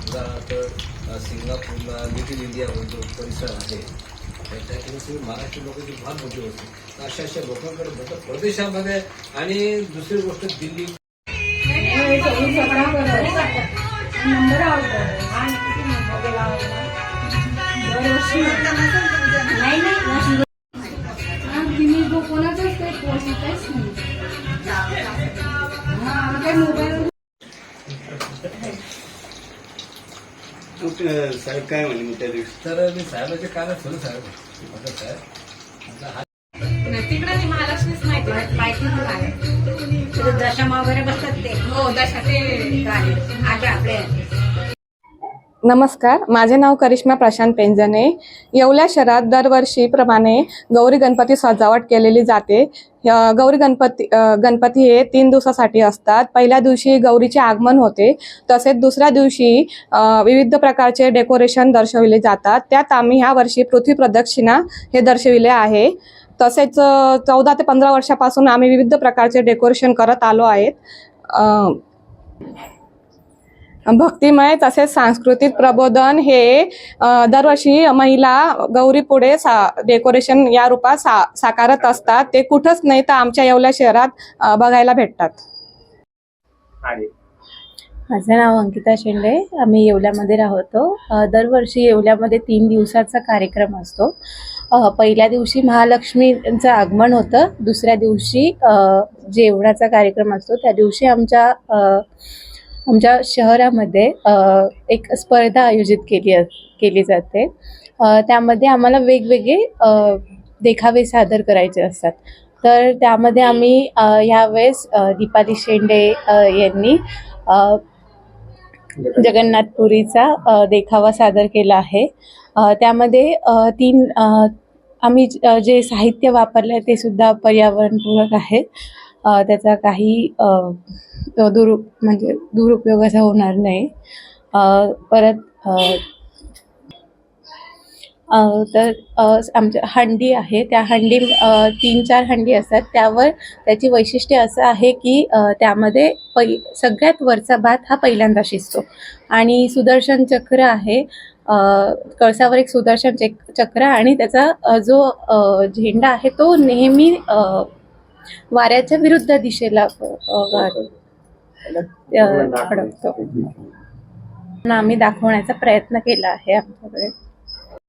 उदाहरणार्थ सिंगापूरला little India जो परिसर आहे त्या ठिकाणी लोकांची फार मोठी होती तर अशा अशा लोकांकडे मोठ्या प्रदेशामध्ये आणि दुसरी गोष्ट दिल्ली. साहेब काय म्हणे मग त्या दिवशी? तर मी साहेबाचे काय सुरू साहेब. म्हटलं साहेब हा तिकडे ती महालक्ष्मीच माहिती माहिती नाही दशमा वगैरे बसतात ते. हो दशा ते आगे आपले नमस्कार माझे नाव करिश्मा प्रशांत पेंजने येवल्या शहरात दरवर्षीप्रमाणे गौरी गणपती सजावट केलेली जाते. गौरी गणपती गणपती हे तीन दिवसासाठी असतात. पहिल्या दिवशी गौरीचे आगमन होते. तसेच दुसऱ्या दिवशी विविध प्रकारचे डेकोरेशन दर्शविले जातात. त्यात आम्ही ह्या वर्षी पृथ्वी प्रदक्षिणा हे दर्शविले आहे. तसेच चौदा ते पंधरा वर्षापासून आम्ही विविध प्रकारचे डेकोरेशन करत आलो आहेत. भक्तिमय तसेच सांस्कृतिक प्रबोधन हे दरवर्षी महिला गौरी पुढे सा डेकोरेशन या रूपात सा साकारत असतात. ते कुठंच नाही तर आमच्या येवल्या शहरात बघायला भेटतात. माझं नाव अंकिता शेंडे. आम्ही येवल्यामध्ये राहतो. दरवर्षी येवल्यामध्ये तीन दिवसाचा कार्यक्रम असतो. पहिल्या दिवशी महालक्ष्मीचं आगमन होतं. दुसऱ्या दिवशी जेवणाचा कार्यक्रम असतो. त्या दिवशी आमच्या अ, आमच्या शहरामध्ये एक स्पर्धा आयोजित केली केली जाते. त्यामध्ये आम्हाला वेगवेगळे देखावे सादर करायचे असतात. तर त्यामध्ये आम्ही यावेळेस दीपाली शेंडे यांनी जगन्नाथपुरीचा देखावा सादर केला आहे. त्यामध्ये तीन आम्ही जे साहित्य वापरलं आहे ते सुद्धा पर्यावरणपूरक आहे. त्याचा काही दुरु म्हणजे दुरुपयोग असा होणार नाही. परत तर आमच्या हंडी आहे. त्या हंडी तीन चार हंडी असतात. त्यावर त्याची वैशिष्ट्य असं आहे की त्यामध्ये पै सगळ्यात वरचा भात हा पहिल्यांदा शिजतो. आणि सुदर्शन चक्र आहे. कळसावर एक सुदर्शन चक चक्र आणि त्याचा जो झेंडा आहे तो नेहमी वाऱ्याच्या विरुद्ध दिशेला वार- फडकतो आम्ही दाखवण्याचा प्रयत्न केला आहे आमच्याकडे.